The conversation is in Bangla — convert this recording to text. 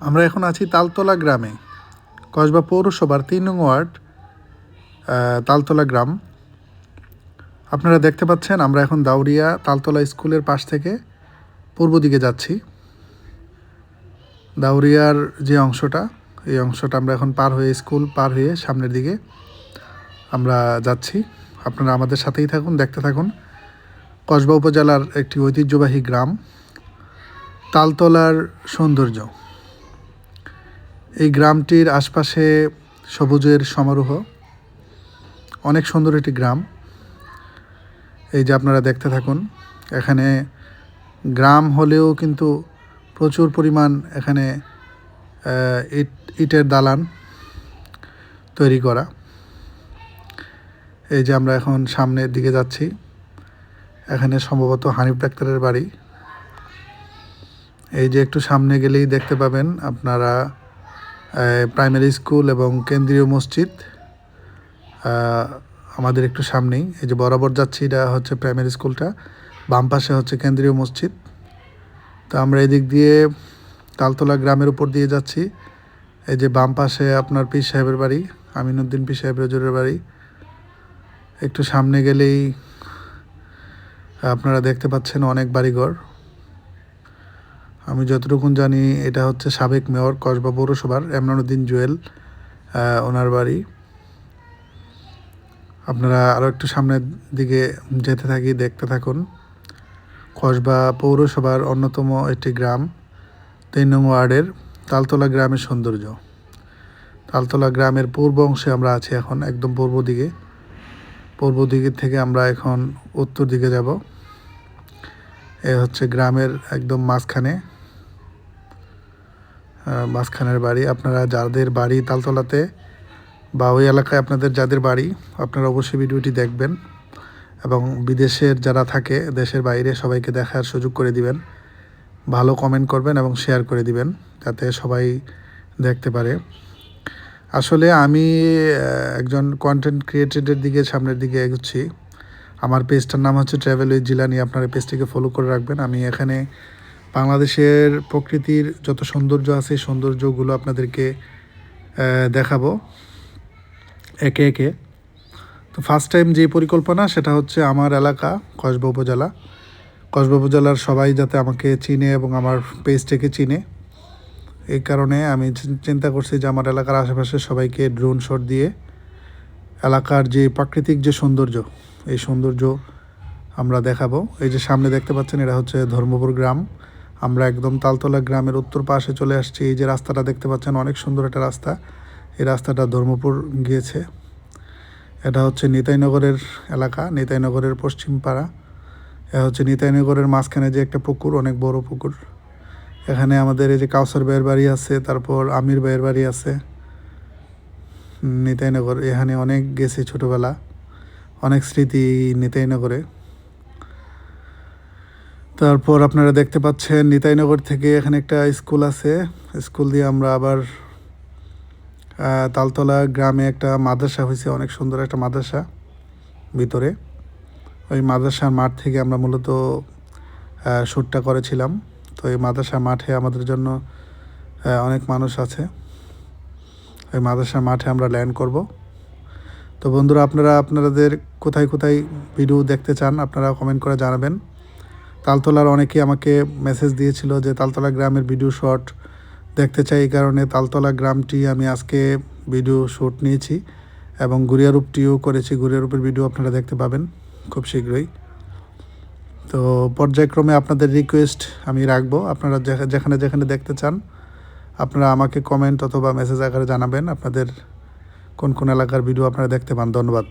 আমরা এখন আছি তালতলা গ্রামে, কসবা পৌরসভার তিন নং ওয়ার্ড তালতলা গ্রাম। আপনারা দেখতে পাচ্ছেন, আমরা এখন দাউরিয়া তালতলা স্কুলের পাশ থেকে পূর্ব দিকে যাচ্ছি। দাউরিয়ার যে অংশটা, এই অংশটা আমরা এখন পার হয়ে স্কুল পার হয়ে সামনের দিকে আমরা যাচ্ছি। আপনারা আমাদের সাথেই থাকুন, দেখতে থাকুন। কসবা উপজেলার একটি ঐতিহ্যবাহী গ্রাম, তালতলার সৌন্দর্য। এই গ্রামটির আশপাশে সবুজের সমারোহ। অনেক সুন্দর একটি গ্রাম। এই যে আপনারা দেখতে থাকুন, এখানে গ্রাম হলেও কিন্তু প্রচুর পরিমাণ এখানে ইট, ইটের দালান তৈরি করা। এই যে আমরা এখন সামনের দিকে যাচ্ছি, এখানে সম্ভবত হানিফ ডাক্তারের বাড়ি। এই যে একটু সামনে গেলেই দেখতে পাবেন আপনারা প্রাইমারি স্কুল এবং কেন্দ্রীয় মসজিদ আমাদের একটু সামনেই। এই যে বরাবর যাচ্ছি, এটা হচ্ছে প্রাইমারি স্কুলটা বাম পাশে হচ্ছে কেন্দ্রীয় মসজিদ। তো আমরা এদিক দিয়ে তালতলা গ্রামের উপর দিয়ে যাচ্ছি। এই যে বাম পাশে আপনার পীর সাহেবের বাড়ি, আমিনুদ্দিন পীর সাহেব রজুরের বাড়ি। একটু সামনে গেলেই আপনারা দেখতে পাচ্ছেন অনেক বাড়িঘর। আমি যতটুকুন জানি, এটা হচ্ছে সাবেক মেয়র কসবা পৌরসভার এমরানুদ্দিন জুয়েল ওনার বাড়ি। আপনারা আরও একটু সামনের দিকে যেতে থাকি, দেখতে থাকুন। কসবা পৌরসভার অন্যতম একটি গ্রাম তিন নং ওয়ার্ডের তালতলা গ্রামের সৌন্দর্য। তালতলা গ্রামের পূর্ব অংশে আমরা আছি এখন, একদম পূর্ব দিকে। পূর্ব দিকে থেকে আমরা এখন উত্তর দিকে যাব। এ হচ্ছে গ্রামের একদম মাঝখানে। মাঝখানের বাড়ি। আপনারা যাদের বাড়ি তালতলাতে বা ওই এলাকায় আপনাদের যাদের বাড়ি, আপনারা অবশ্যই ভিডিওটি দেখবেন এবং বিদেশের যারা থাকে, দেশের বাইরে সবাইকে দেখার সুযোগ করে দিবেন। ভালো কমেন্ট করবেন এবং শেয়ার করে দিবেন, যাতে সবাই দেখতে পারে। আসলে আমি একজন কন্টেন্ট ক্রিয়েটেডের দিকে, সামনের দিকে এগোচ্ছি। আমার পেজটার নাম হচ্ছে ট্রাভেল উইথ জিলানি আপনারা পেজটিকে ফলো করে রাখবেন। আমি এখানে বাংলাদেশের প্রকৃতির যত সৌন্দর্য আছে সৌন্দর্যগুলো আপনাদেরকে দেখাবো। একে একে। তো ফার্স্ট টাইম যে পরিকল্পনা, সেটা হচ্ছে আমার এলাকা, কসবা উপজেলা। কসবা উপজেলার সবাই যাতে আমাকে চিনে এবং আমার পেজটাকে চিনে। এই কারণে আমি চিন্তা করছি যে আমার এলাকার আশেপাশে সবাইকে ড্রোন শট দিয়ে এলাকার যে প্রাকৃতিক যে সৌন্দর্য, এই সৌন্দর্য আমরা দেখাবো। এই যে সামনে দেখতে পাচ্ছেন, এটা হচ্ছে ধর্মপুর গ্রাম। আমরা একদম তালতলা গ্রামের উত্তর পাশে চলে আসছি। এই যে রাস্তাটা দেখতে পাচ্ছেন, অনেক সুন্দর একটা রাস্তা। এই রাস্তাটা ধর্মপুর গিয়েছে। এটা হচ্ছে নিতাইনগরের এলাকা, নিতাইনগরের পশ্চিম পাড়া এটা হচ্ছে নিতাইনগরের মাঝখানে যে একটা পুকুর, অনেক বড় পুকুর। এখানে আমাদের এই যে কাউসার ভাইয়ের বাড়ি আছে, তারপর আমির ভাইয়ের বাড়ি আছে। নিতাইনগর, এখানে অনেক গেছি ছোটোবেলা। অনেক স্মৃতি নিতাইনগরে। তারপর আপনারা দেখতে পাচ্ছেন নিতাইনগর থেকে এখানে একটা স্কুল আছে। স্কুল দিয়ে আমরা আবার তালতলা গ্রামে একটা মাদ্রাসা হয়েছে, অনেক সুন্দর একটা মাদ্রাসা ভিতরে। ওই মাদ্রাসার মাঠ থেকে আমরা মূলত শ্যুটটা করেছিলাম। তো এই মাদ্রাসা মাঠে আমাদের জন্য অনেক মানুষ আছে। ওই মাদ্রাসা মাঠে আমরা ল্যান্ড করব। তো বন্ধুরা, আপনারা আপনাদের কোথায় কোথায় ভিডিও দেখতে চান, আপনারা কমেন্ট করে জানাবেন। তালতলার অনেকে আমাকে মেসেজ দিয়েছিল যে তালতলা গ্রামের ভিডিও শট দেখতে চাই এই কারণে তালতলা গ্রামটি আমি আজকে ভিডিও শ্যুট নিয়েছি এবং গুড়িয়ারূপটিও করেছি। গুড়িয়ারূপের ভিডিও আপনারা দেখতে পাবেন খুব শীঘ্রই। তো পর্যায়ক্রমে আপনাদের রিকোয়েস্ট আমি রাখব। আপনারা যেখা- যেখানে যেখানে দেখতে চান, আপনারা আমাকে কমেন্ট অথবা মেসেজ আকারে জানাবেন। আপনাদের কোন কোন এলাকার ভিডিও আপনারা দেখতে পান। ধন্যবাদ।